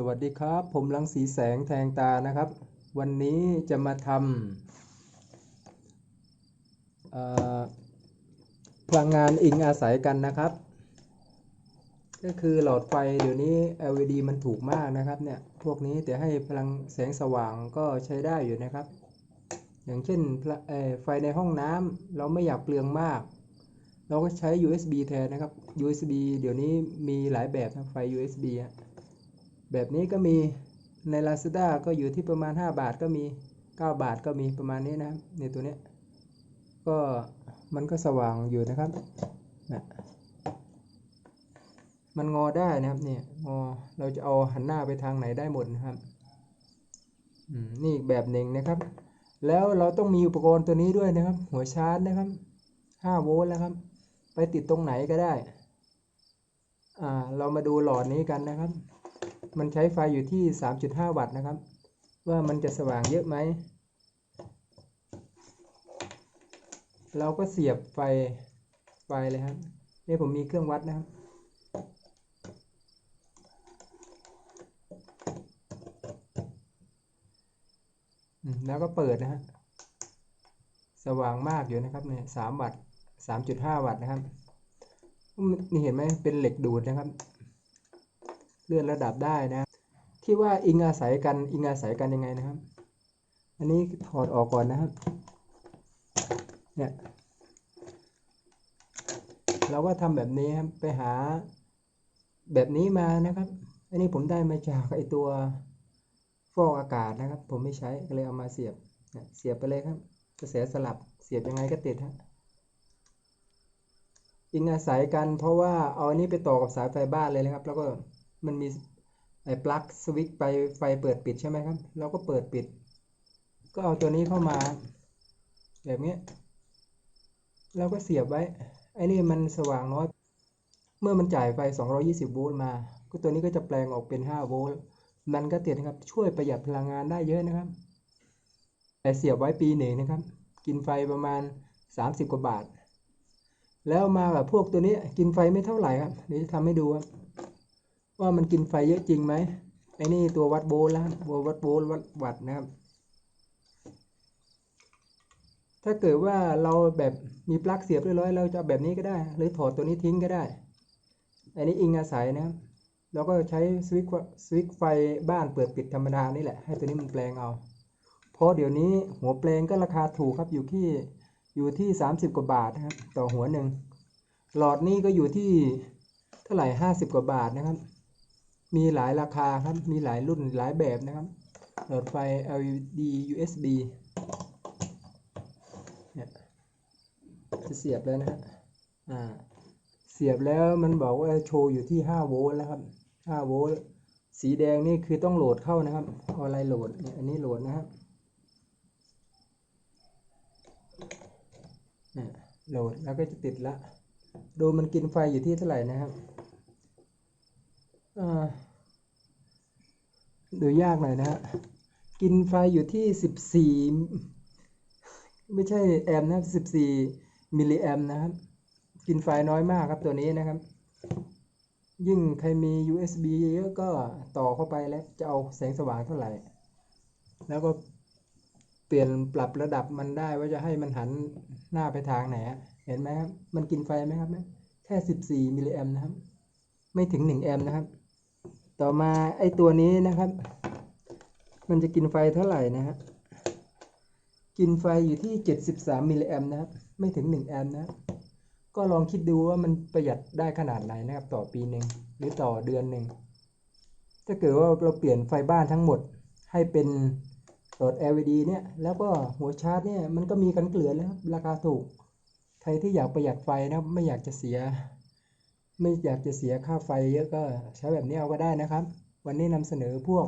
สวัสดีครับ ผมรังสีแสงแทงตานะครับ วันนี้จะมาทำพลังงานอิงอาศัยกันนะครับ ก็คือหลอดไฟเดี๋ยวนี้ LED มันถูกมากนะครับเนี่ยพวกนี้แต่ให้พลังแสงสว่างก็ใช้ได้อยู่นะครับ อย่างเช่นไฟในห้องน้ำเราไม่อยากเปลืองมาก เราก็ใช้ USB แทนนะครับ USB เดี๋ยวนี้มีหลายแบบนะไฟ USB อะ แบบนี้ก็มีใน Lazada ก็อยู่ที่ประมาณ 5 บาทก็มี 9 บาทก็มีประมาณนี้นะในตัวเนี้ยก็มันก็สว่างอยู่นะครับนะมันงอได้นะครับเนี่ยงอเราจะเอาหันหน้าไปทางไหนได้หมดนะครับนี่อีกแบบหนึ่งนะครับ แล้วเราต้องมีอุปกรณ์ตัวนี้ด้วยนะครับ หัวชาร์จนะครับ 5 โวลต์นะครับ ไปติดตรงไหนก็ได้ อ่า เรามาดูหลอดนี้กันนะครับ มันใช้ไฟอยู่ที่ 3.5 วัตต์นะครับ ว่ามันจะสว่างเยอะไหม เราก็เสียบไฟไฟเลยครับ นี่ผมมีเครื่องวัดนะครับ แล้วก็เปิดนะฮะ สว่างมากอยู่นะครับเนี่ยสามวัตต์สามจุดห้าวัตต์นะครับ นี่เห็นไหมเป็นเหล็กดูดนะครับ เลื่อนระดับได้นะ ที่ว่าอิงอาศัยกันอิงอาศัยกันยังไงนะครับ อันนี้ถอดออกก่อนนะครับ เนี่ย เราก็ทำแบบนี้ครับไปหาแบบนี้มานะครับ อันนี้ผมได้มาจากไอตัวฟอกอากาศนะครับ ผมไม่ใช้ก็เลยเอามาเสียบ เสียบไปเลยครับ กระแสสลับเสียบยังไงก็ติดฮะอิงอาศัยกันเพราะว่าเอาอันนี้ไปต่อกับสายไฟบ้านเลยนะครับ แล้วก็ มันมีไอ้ปลั๊กสวิตช์ไปไฟเปิดปิดใช่ไหมครับ เราก็เปิดปิด ก็เอาตัวนี้เข้ามา แบบนี้แล้วก็เสียบไว้ ไอ้นี่มันสว่างน้อย เมื่อมันจ่ายไฟ 220 โวลต์มา ก็ตัวนี้ก็จะแปลงออกเป็น 5 โวลต์ มันก็ติดนะครับ ช่วยประหยัดพลังงานได้เยอะนะครับ แต่เสียบไว้ปีหนึ่งนะครับ กินไฟประมาณ 30 กว่าบาท แล้วมาแบบพวกตัวนี้กินไฟไม่เท่าไหร่ครับ เดี๋ยวจะทำให้ดูครับ ว่ามันกินไฟเยอะจริงไหมไอ้นี่ตัววัดโวลต์แล้วครับตัววัดโวลต์วัดวัตต์นะครับ ถ้าเกิดว่าเราแบบมีปลั๊กเสียบเรียบร้อยเราจะเอาแบบนี้ก็ได้ หรือถอดตัวนี้ทิ้งก็ได้ อันนี้อิงอาศัยนะครับเราก็ใช้สวิตช์สวิตช์ไฟบ้านเปิดปิดธรรมดานี่แหละ ให้ตัวนี้มันแปลงเอา เพราะเดี๋ยวนี้หัวแปลงก็ราคาถูกครับอยู่ที่อยู่ที่ 30 กว่าบาทนะครับ ต่อหัวหนึ่งหลอดนี่ก็อยู่ที่เท่าไหร่ 50 กว่าบาทนะครับ มีหลายราคาครับ มีหลายรุ่นหลายแบบนะครับ หลอดไฟ LED USB เนี่ยจะเสียบแล้วนะฮะอ่า เสียบแล้วมันบอกว่าโชว์อยู่ที่5โวลต์แล้วครับ5โวลต์ สีแดงนี่คือต้องโหลดเข้านะครับ เอาอะไรโหลดเนี่ยอันนี้โหลดนะครับเนี่ยโหลดแล้วก็จะติดละ ดูมันกินไฟอยู่ที่เท่าไหร่นะครับ ดูยากหน่อยนะฮะ กินไฟอยู่ที่14ไม่ใช่แอมนะครับ14มิลลิแอมนะครับ กินไฟน้อยมากครับตัวนี้นะครับ ยิ่งใครมี USB เยอะก็ต่อเข้าไปแล้วจะเอาแสงสว่างเท่าไหร่ แล้วก็เปลี่ยนปรับระดับมันได้ว่าจะให้มันหันหน้าไปทางไหน เห็นไหมครับ มันกินไฟไหมครับแค่ 14 มิลลิแอมนะครับ ไม่ถึง 1 แอมนะครับ ต่อมาไอตัวนี้นะครับ มันจะกินไฟเท่าไหร่นะฮะกินไฟอยู่ที่ 73 มิลลิแอมนะครับ ไม่ถึง 1 แอมนะ ก็ลองคิดดูว่ามันประหยัดได้ขนาดไหนนะครับ ต่อปีหนึ่งหรือต่อเดือนหนึ่ง ถ้าเกิดว่าเราเปลี่ยนไฟบ้านทั้งหมดให้เป็นหลอด LED เนี่ย แล้วก็หัวชาร์จเนี่ย มันก็มีกันเกลือแล้วครับราคาถูก ใครที่อยากประหยัดไฟนะครับไม่อยากจะเสีย ไม่อยากจะเสียค่าไฟเยอะก็ใช้แบบนี้เอาก็ได้นะครับ วันนี้นำเสนอพวก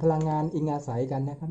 พลังงานอิงอาศัยกันนะครับ